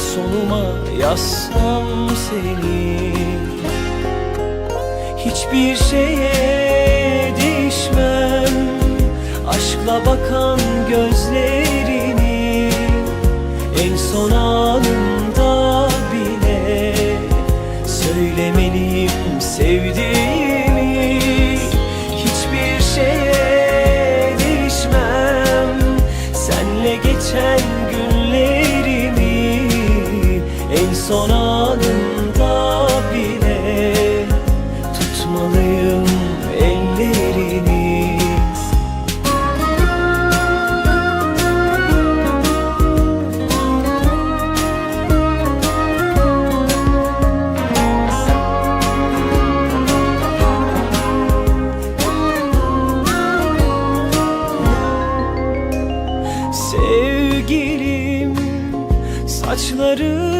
En sonuma yazsam seni. Hiçbir şeye değişmem. Aşkla bakan gözlerini En son son anımda bile Tutmalıyım ellerini. Sevgilim saçlarını